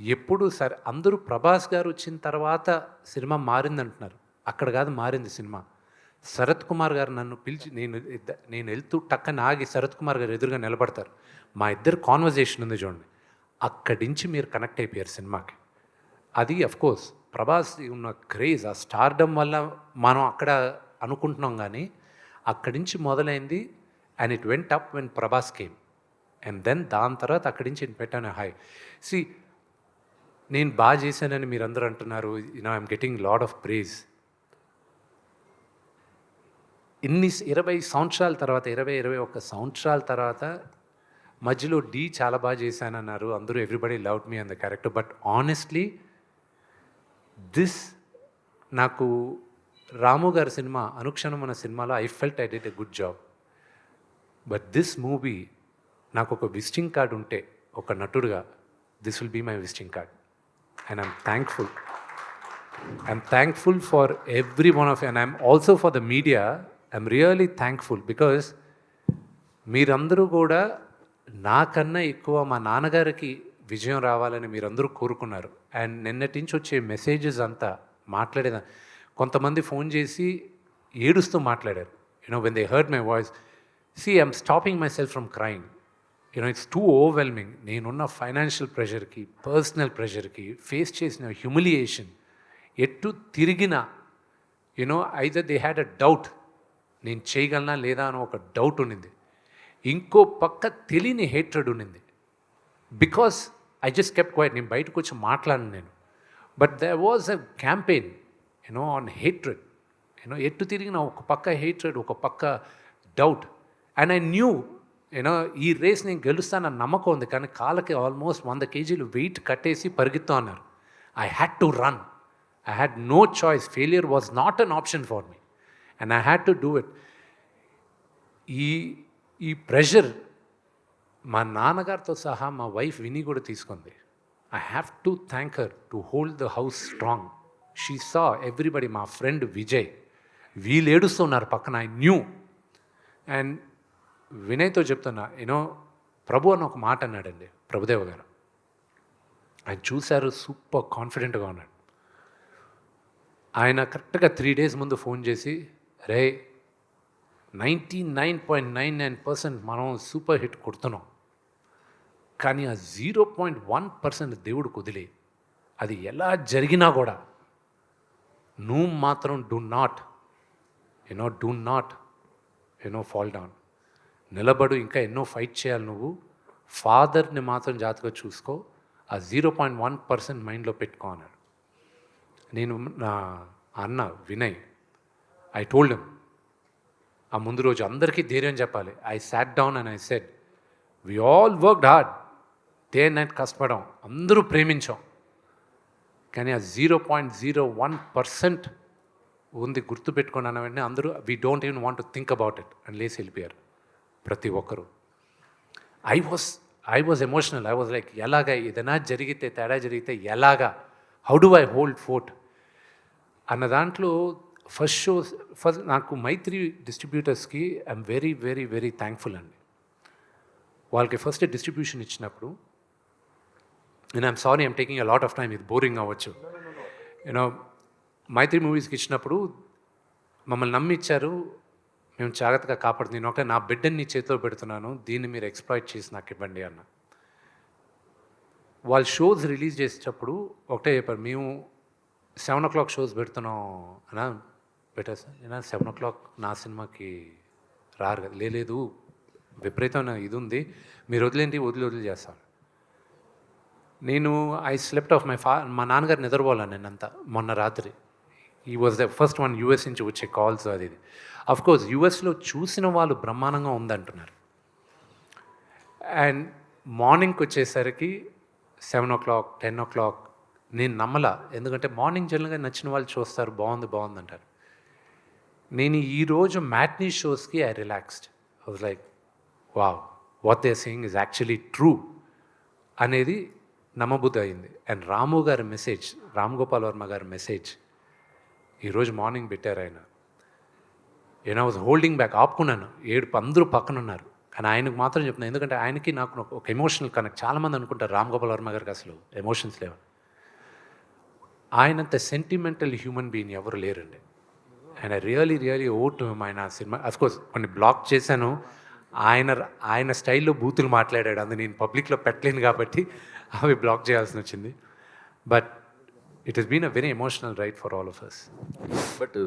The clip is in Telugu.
ఎప్పుడు సరే అందరూ ప్రభాస్ గారు వచ్చిన తర్వాత సినిమా మారింది అంటున్నారు అక్కడ కాదు మారింది సినిమా. శరత్ కుమార్ గారు నన్ను పిలిచి నేను నేను వెళ్తూ టక్కన ఆగి శరత్ కుమార్ గారు ఎదురుగా నిలబడతారు. మా ఇద్దరు కాన్వర్జేషన్ ఉంది చూడండి. అక్కడి నుంచి మీరు కనెక్ట్ అయిపోయారు సినిమాకి. అది కోర్స్ ప్రభాస్ ఉన్న క్రేజ్ ఆ స్టార్డమ్ వల్ల మనం అక్కడ అనుకుంటున్నాం కానీ అక్కడి నుంచి మొదలైంది and it went up when Prabhas came and then దాని తర్వాత అక్కడి నుంచి నేను పెట్టాను హై. సి నేను బాగా చేశానని మీరందరూ అందరూ అంటున్నారు you know I'm getting load of praise ఇన్ని ఇరవై సంవత్సరాల తర్వాత ఇరవై ఇరవై ఒక్క సంవత్సరాల తర్వాత మధ్యలో డీ చాలా బాగా చేశానన్నారు. అందరూ everybody love me in the character but honestly this నాకు రాము గారి సినిమా అనుక్షణం అన్న సినిమాలో I felt I did a good job but this movie నాకు ఒక విజిటింగ్ కార్డ్ ఉంటే ఒక నటుడుగా this will be my visiting card and I'm thankful I'm thankful for every one of and I'm also for the media I'm really thankful because మీరందరూ కూడా నాకన్నా ఎక్కువ మా నాన్నగారికి విజయం రావాలని మీరందరూ కోరుకున్నారు. అండ్ నిన్నటి నుంచి వచ్చే మెసేజెస్ అంతా మాట్లాడేదా కొంతమంది ఫోన్ చేసి ఏడుస్తూ మాట్లాడారు. You know when they heard my voice see I'm stopping my self from crying you know it's too overwhelming నేనున్న ఫైనాన్షియల్ ప్రెషర్కి పర్సనల్ ప్రెషర్కి ఫేస్ చేసిన హ్యూమిలియేషన్ ఎటు తిరిగినా you know either they had a doubt నేను చేయగలనా లేదా అని ఒక డౌట్ ఉండింది ఇంకో పక్క తెలియని హేట్రెడ్ ఉండింది because I just kept quiet నేను బయటకు వచ్చి మాట్లాడను నేను. But there was a campaign you know on hatred you know ఎట్టు తిరిగిన ఒక పక్క హేట్రెడ్ ఒక పక్క doubt and I knew you know ఈ రేస్ నేను గెలుస్తానన్న నమ్మకం ఉంది కానీ కాళ్ళకి ఆల్మోస్ట్ వంద కేజీలు వెయిట్ కట్టేసి పరిగెత్తు అన్నారు I had to run I had no choice failure was not an option for me and I had to do it ఈ ఈ ప్రెషర్ మా నాన్నగారితో సహా మా వైఫ్ విని కూడా తీసుకుంది. I have to thank her to hold the house strong she saw everybody మా ఫ్రెండ్ విజయ్ వీళ్ళు ఏడుస్తున్నారు పక్కన. ఐ న్యూ అండ్ వినయ్తో చెప్తున్నా యూనో ప్రభు అని ఒక మాట అన్నాడండి ప్రభుదేవ గారు. ఆయన చూశారు సూపర్ కాన్ఫిడెంట్గా ఉన్నాడు. ఆయన కరెక్ట్గా త్రీ డేస్ ముందు ఫోన్ చేసి రే ninety nine point nine nine percent మనం సూపర్ హిట్ కొడుతున్నాం. కానీ ఆ జీరో పాయింట్ వన్ పర్సెంట్ దేవుడు కుదిలే అది ఎలా జరిగినా కూడా నువ్వు మాత్రం do not you know do not you know fall down. నిలబడు ఇంకా ఎన్నో ఫైట్ చేయాలి నువ్వు. ఫాదర్ని మాత్రం జాగ్రత్తగా చూసుకో. ఆ జీరో పాయింట్ వన్ పర్సెంట్ మైండ్లో పెట్టుకో అన్నాడు. నేను నా అన్న వినయ్ ఐ టోల్డ్ హిమ్ ఆ ముందు రోజు అందరికీ ధైర్యం చెప్పాలి. I sat down and I said we all worked hard day night కష్టపడాం అందరూ ప్రేమించాం. కానీ ఆ zero point zero one percent ఉంది గుర్తుపెట్టుకున్నాను వెంటనే అందరూ we don't even want to think about it. And లేసి వెళ్ళిపోయారు. ప్రతి ఒక్కరూ. I was I was emotional I was like ఎలాగా ఏదైనా జరిగితే తేడా జరిగితే ఎలాగా? How do I hold fort అన్న దాంట్లో ఫస్ట్ షో ఫస్ట్ నాకు Mythri డిస్ట్రిబ్యూటర్స్కి I'm very very very thankful అండి. వాళ్ళకి ఫస్ట్ డిస్ట్రిబ్యూషన్ ఇచ్చినప్పుడు నేను I'm sorry I'm taking a lot of time ఇది బోరింగ్ అవ్వచ్చు. యూనో మైత్రి మూవీస్కి ఇచ్చినప్పుడు మమ్మల్ని నమ్మిచ్చారు మేము జాగ్రత్తగా కాపాడు నేను ఒకటే నా బిడ్డని నీ చేతిలో పెడుతున్నాను దీన్ని మీరు ఎక్స్ప్లాయిట్ చేసి నాకు ఇవ్వండి అన్న. వాళ్ళు షోస్ రిలీజ్ చేసేటప్పుడు ఒకటే చెప్పారు మేము సెవెన్ ఓ క్లాక్ షోస్ పెడుతున్నాం అనా పెట్టా సార్ సెవెన్ ఓ క్లాక్ నా సినిమాకి రారు కదా లేదు విపరీతమైన ఇది ఉంది మీరు వదిలేంటి వదిలి వదిలి చేస్తాను నేను ఐ స్లెప్ట్ ఆఫ్ మై ఫా మా నాన్నగారు నిద్రపోలేను నేనంతా మొన్న రాత్రి? ఈ was the first one US నుంచి వచ్చే కాల్స్ అది ఇది. అఫ్ కోర్స్ యూఎస్లో చూసిన వాళ్ళు బ్రహ్మాండంగా ఉందంటున్నారు. అండ్ మార్నింగ్కి వచ్చేసరికి seven o'clock ten o'clock నేను నమ్మలా. ఎందుకంటే మార్నింగ్ జనరల్గా నచ్చిన వాళ్ళు చూస్తారు బాగుంది బాగుంది అంటారు నేను ఈరోజు matinee షోస్కి I relaxed was like wow what they saying is actually true అనేది నమ్మబుద్ధి అయింది. అండ్ రాము గారి మెసేజ్ రామ్ గోపాల్ వర్మ గారి మెసేజ్ ఈరోజు మార్నింగ్ పెట్టారు ఆయన. నేను వాజ్ హోల్డింగ్ బ్యాక్ ఆపుకున్నాను. ఏడు అందరూ పక్కన ఉన్నారు. కానీ ఆయనకు మాత్రం చెప్తున్నాను ఎందుకంటే ఆయనకి నాకు ఒక- ఎమోషనల్ కనెక్ట్ చాలామంది అనుకుంటారు రామ్ గోపాల్ వర్మ గారికి అసలు ఎమోషన్స్ లేవు ఆయనంత సెంటిమెంటల్ హ్యూమన్ బీయింగ్ ఎవరు లేరండి. ఆయన రియలీ రియలీ ఓటు ఆయన సినిమా అఫ్కోర్స్ కొన్ని బ్లాక్ చేశాను. ఆయన ఆయన స్టైల్లో బూతులు మాట్లాడాడు. అందు నేను పబ్లిక్లో పెట్టలేను కాబట్టి అవి బ్లాక్ చేయాల్సి వచ్చింది. But it has been a very emotional ride for all of us. But uh,